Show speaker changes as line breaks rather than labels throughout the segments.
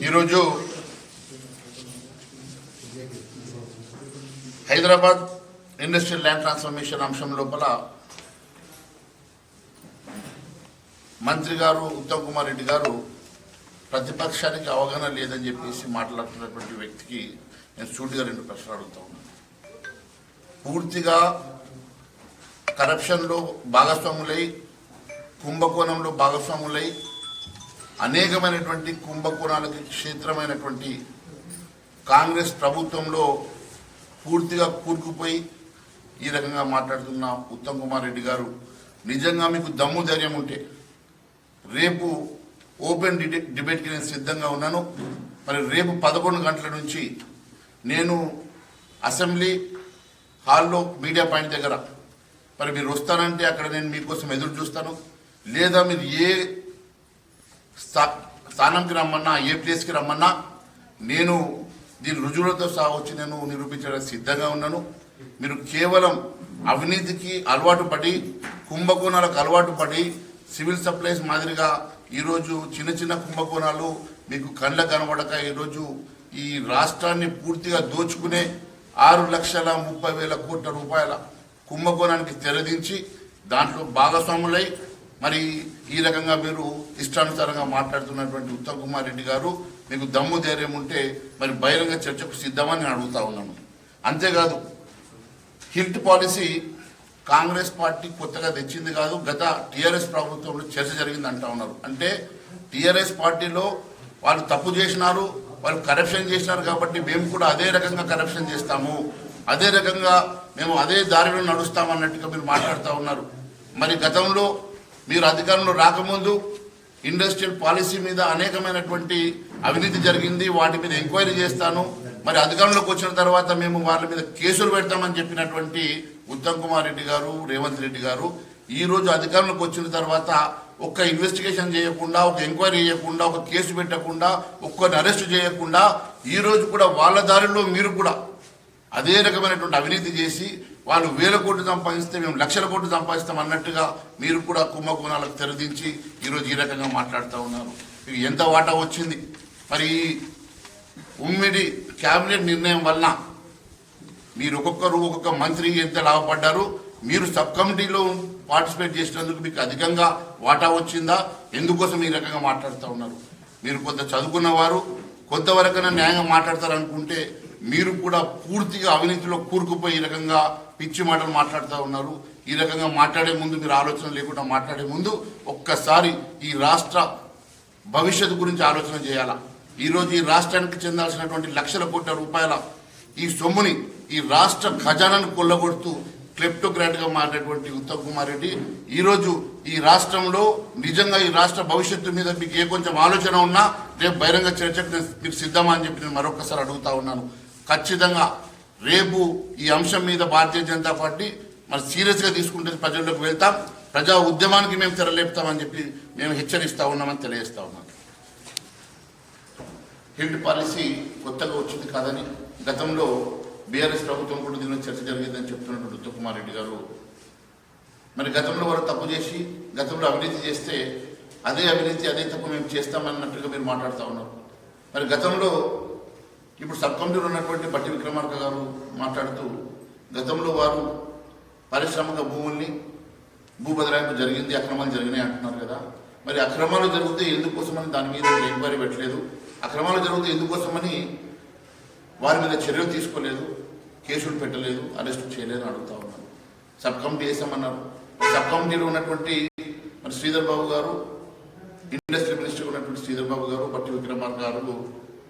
ఈరోజు Hyderabad industrial land transformation అంశం లోపల మంత్రి గారు ఉత్తమ్ కుమార్ రెడ్డి గారు ప్రతిపక్షానికి అవగాహన లేదని చెప్పేసి మాట్లాడుతున్నటువంటి వ్యక్తికి నేను సూటిగా రెండు ప్రశ్నలు అడుగుతా ఉన్నాను పూర్తిగా కరప్షన్లో భాగస్వాములై కుంభకోణంలో భాగస్వాములై అనేకమైనటువంటి కుంభకోణాలకి క్షేత్రమైనటువంటి కాంగ్రెస్ ప్రభుత్వంలో పూర్తిగా కూరుకుపోయి ఈ రకంగా మాట్లాడుతున్న ఉత్తమ్ కుమార్ రెడ్డి గారు నిజంగా మీకు దమ్ము ధైర్యం ఉంటే రేపు ఓపెన్ డిబేట్కి నేను సిద్ధంగా ఉన్నాను. మరి రేపు పదకొండు గంటల నుంచి నేను అసెంబ్లీ హాల్లో మీడియా పాయింట్ దగ్గర మరి మీరు వస్తానంటే అక్కడ నేను మీకోసం ఎదురు చూస్తాను. లేదా మీరు ఏ స్థానంకి రమ్మన్నా ఏ ప్లేస్కి రమ్మన్నా నేను దీని రుజువులతో సహా వచ్చి నేను నిరూపించడానికి సిద్ధంగా ఉన్నాను. మీరు కేవలం అవినీతికి అలవాటు పడి కుంభకోణాలకు అలవాటు పడి సివిల్ సప్లైస్ మాదిరిగా ఈరోజు చిన్న చిన్న కుంభకోణాలు మీకు కళ్ళ కనబడక ఈరోజు ఈ రాష్ట్రాన్ని పూర్తిగా దోచుకునే ఆరు లక్షల ముప్పై వేల కోట్ల రూపాయల కుంభకోణానికి తెరదించి దాంట్లో భాగస్వాములై మరి ఈ రకంగా మీరు ఇష్టానుసారంగా మాట్లాడుతున్నటువంటి ఉత్తమ్ కుమార్ రెడ్డి గారు మీకు దమ్ము ధైర్యం ఉంటే మరి బహిరంగ చర్చకు సిద్ధమని నేను అడుగుతా ఉన్నాను. అంతేకాదు హిల్ట్ పాలసీ కాంగ్రెస్ పార్టీ కొత్తగా తెచ్చింది కాదు గత టీఆర్ఎస్ ప్రభుత్వంలో చర్చ జరిగింది అంటా ఉన్నారు. అంటే టీఆర్ఎస్ పార్టీలో వాళ్ళు తప్పు చేసినారు వాళ్ళు కరప్షన్ చేసినారు కాబట్టి మేము కూడా అదే రకంగా కరప్షన్ చేస్తాము. అదే రకంగా మేము అదే దారిలో నడుస్తామన్నట్టుగా మీరు మాట్లాడుతూ ఉన్నారు. మరి గతంలో మీరు అధికారంలో రాకముందు ఇండస్ట్రియల్ పాలసీ మీద అనేకమైనటువంటి అవినీతి జరిగింది వాటి మీద ఎంక్వైరీ చేస్తాను. మరి అధికారంలోకి వచ్చిన తర్వాత మేము వాళ్ళ మీద కేసులు పెడతామని చెప్పినటువంటి ఉత్తమ్ కుమార్ రెడ్డి గారు రేవంత్ రెడ్డి గారు ఈరోజు అధికారంలోకి వచ్చిన తర్వాత ఒక్క ఇన్వెస్టిగేషన్ చేయకుండా ఒక ఎంక్వైరీ చేయకుండా ఒక కేసు పెట్టకుండా ఒక్కరిని అరెస్ట్ చేయకుండా ఈరోజు కూడా వాళ్ళ దారిలో మీరు కూడా అదే రకమైనటువంటి అవినీతి చేసి వాళ్ళు వేల కోట్లు సంపాదిస్తే మేము లక్షల కోట్లు సంపాదిస్తాం అన్నట్టుగా మీరు కూడా కుంభకోణాలకు తెరదించి ఈరోజు ఈ రకంగా మాట్లాడుతూ ఉన్నారు. మీకు ఎంత వాటా వచ్చింది? మరి ఉమ్మిడి క్యాబినెట్ నిర్ణయం వలన మీరు ఒక్కొక్కరు ఒక్కొక్క మంత్రి ఎంత లాభపడ్డారు? మీరు సబ్ కమిటీలో పార్టిసిపేట్ చేసినందుకు మీకు అధికంగా వాటా వచ్చిందా? ఎందుకోసం ఈ రకంగా మాట్లాడుతూ ఉన్నారు? మీరు కొంత చదువుకున్న వారు కొంతవరకైనా న్యాయంగా మాట్లాడతారనుకుంటే మీరు కూడా పూర్తిగా అవినీతిలో కూరుకుపోయి ఈ రకంగా పిచ్చి మాటలు మాట్లాడుతూ ఉన్నారు. ఈ రకంగా మాట్లాడే ముందు మీరు ఆలోచన లేకుండా మాట్లాడే ముందు ఒక్కసారి ఈ రాష్ట్ర భవిష్యత్తు గురించి ఆలోచన చేయాలా? ఈరోజు ఈ రాష్ట్రానికి చెందాల్సినటువంటి లక్షల కోట్ల రూపాయల ఈ సొమ్ముని ఈ రాష్ట్ర ఖజానాను కొల్లగొడుతూ క్లెప్టోక్రాట్గా మారినటువంటి ఉత్తమ్ కుమార్ రెడ్డి ఈరోజు ఈ రాష్ట్రంలో నిజంగా ఈ రాష్ట్ర భవిష్యత్తు మీద మీకు ఏ కొంచెం ఆలోచన ఉన్నా రేపు బహిరంగ చర్చకు మీరు సిద్ధమా అని చెప్పి నేను మరొకసారి అడుగుతా ఉన్నాను. ఖచ్చితంగా రేపు ఈ అంశం మీద భారతీయ జనతా పార్టీ మరి సీరియస్గా తీసుకుంటే ప్రజల్లోకి వెళ్తాం. ప్రజా ఉద్యమానికి మేము తెరలేపుతామని చెప్పి మేము హెచ్చరిస్తా ఉన్నామని తెలియజేస్తా ఉన్నాం. హిల్డ్ పాలసీ కొత్తగా వచ్చింది కాదని గతంలో బీఆర్ఎస్ ప్రభుత్వం కూడా దీనిలో చర్చ జరిగిందని చెప్తున్నటువంటి ఉత్తమ్ రెడ్డి గారు. మరి గతంలో వారు తప్పు చేసి గతంలో అవినీతి చేస్తే అదే అవినీతి అదే తప్పు మేము చేస్తామన్నట్టుగా మీరు మాట్లాడుతూ ఉన్నారు. మరి గతంలో ఇప్పుడు సబ్ కమిటీలో ఉన్నటువంటి బట్టి విక్రమార్క గారు మాట్లాడుతూ గతంలో వారు పారిశ్రామిక భూముల్ని భూ బదలాయింపు జరిగింది అక్రమాలు జరిగినాయి అంటున్నారు కదా. మరి అక్రమాలు జరిగితే ఎందుకోసమని దాని మీద ఎంక్వైరీ పెట్టలేదు? అక్రమాలు జరిగితే ఎందుకోసమని వారి మీద చర్యలు తీసుకోలేదు? కేసులు పెట్టలేదు అరెస్ట్ చేయలేదు అడుగుతా ఉన్నారు సబ్ కమిటీ వేసామన్నారు. సబ్ కమిటీలో ఉన్నటువంటి మరి శ్రీధర్ బాబు గారు ఇండస్ట్రీ మినిస్టర్ ఉన్నటువంటి శ్రీధర్ బాబు గారు బట్టి విక్రమార్ గారు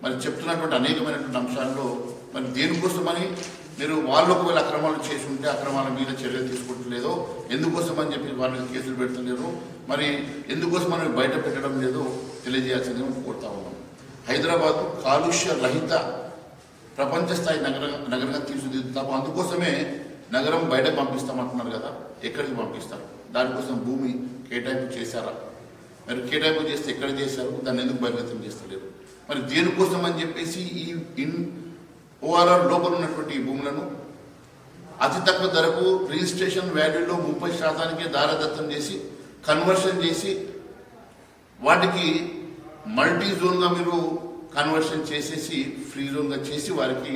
మరి చెప్తున్నటువంటి అనేకమైనటువంటి అంశాల్లో మరి దేనికోసమని మీరు వాళ్ళు ఒకవేళ అక్రమాలు చేసి ఉంటే అక్రమాల మీద చర్యలు తీసుకుంటలేదో ఎందుకోసం అని చెప్పి వాళ్ళ మీద కేసులు పెడతలేరు మరి ఎందుకోసమని బయట పెట్టడం లేదో తెలియజేయాల్సింది కోరుతా ఉన్నాం. హైదరాబాద్ కాలుష్య రహిత ప్రపంచ స్థాయి నగర నగరంగా తీర్చిదిద్దుతాము అందుకోసమే నగరం బయట పంపిస్తామంటున్నారు కదా ఎక్కడికి పంపిస్తారు? దానికోసం భూమి కేటాయింపు చేశారా? మరి కేటాయింపు చేస్తే ఎక్కడ చేశారు? దాన్ని ఎందుకు బహిర్గతం చేస్తలేరు? మరి దేనికోసం అని చెప్పేసి ఈ ఇన్ ఓఆర్ఆర్ లోపల ఉన్నటువంటి ఈ భూములను? అతి తక్కువ ధరకు రిజిస్ట్రేషన్ వాల్యూలో ముప్పై శాతానికి దారదత్తం చేసి కన్వర్షన్ చేసి వాటికి మల్టీ జోన్గా మీరు కన్వర్షన్ చేసేసి ఫ్రీ జోన్గా చేసి వారికి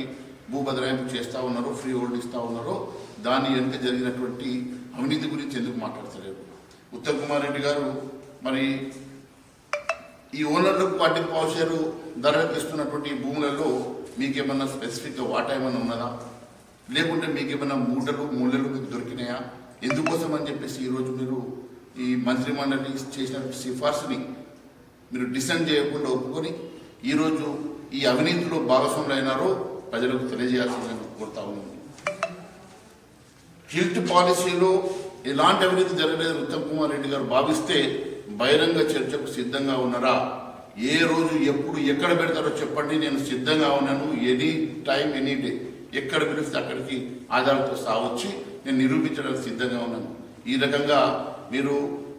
భూ బదలాయింపు చేస్తూ ఉన్నారో ఫ్రీ హోల్డ్ ఇస్తూ ఉన్నారో దాని వెనుక జరిగినటువంటి అవినీతి గురించి ఎందుకు మాట్లాడతలేరు ఉత్తమ్ కుమార్ రెడ్డి గారు మరి ఈ ఓనర్లకు వాటి పావుషేరు ధరలకు ఇస్తున్నటువంటి ఈ భూములలో మీకేమన్నా స్పెసిఫిక్గా వాటా ఏమైనా ఉన్నదా? లేకుంటే మీకు ఏమైనా మూటలు మూలలు మీకు దొరికినాయా? ఎందుకోసం అని చెప్పేసి ఈరోజు మీరు ఈ మంత్రి మండలి చేసిన సిఫార్సుని మీరు డిసెండ్ చేయకుండా ఒప్పుకొని ఈరోజు ఈ అవినీతిలో భాగస్వాములైనారో ప్రజలకు తెలియజేయాల్సిందని కోరుతా ఉన్నాను. హిల్ట్ పాలసీలో ఎలాంటి అవినీతి జరగలేదు ఉత్తమ్ కుమార్ రెడ్డి గారు భావిస్తే బహిరంగ చర్చకు సిద్ధంగా ఉన్నారా? ఏ రోజు ఎప్పుడు ఎక్కడ పెడతారో చెప్పండి. నేను సిద్ధంగా ఉన్నాను ఎనీ టైం ఎనీ డే. ఎక్కడ పిలిస్తే అక్కడికి ఆధారంతో సావచ్చి నేను నిరూపించడానికి సిద్ధంగా ఉన్నాను. ఈ రకంగా మీరు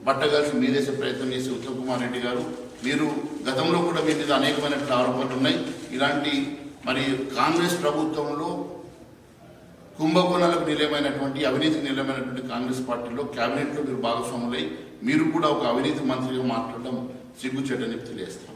బట్టగాల్సి మీదేసే ప్రయత్నం చేసి ఉత్తమ్ కుమార్ రెడ్డి గారు మీరు గతంలో కూడా మీ మీద అనేకమైన ఆరోపణలు ఉన్నాయి. ఇలాంటి మరి కాంగ్రెస్ ప్రభుత్వంలో కుంభకోణాలకు నిలయమైనటువంటి అవినీతికి నిలయమైనటువంటి కాంగ్రెస్ పార్టీలో క్యాబినెట్లో మీరు భాగస్వాములై మీరు కూడా ఒక అవినీతి మంత్రిగా మాట్లాడడం సిగ్గుచేటని తెలియజేస్తాం.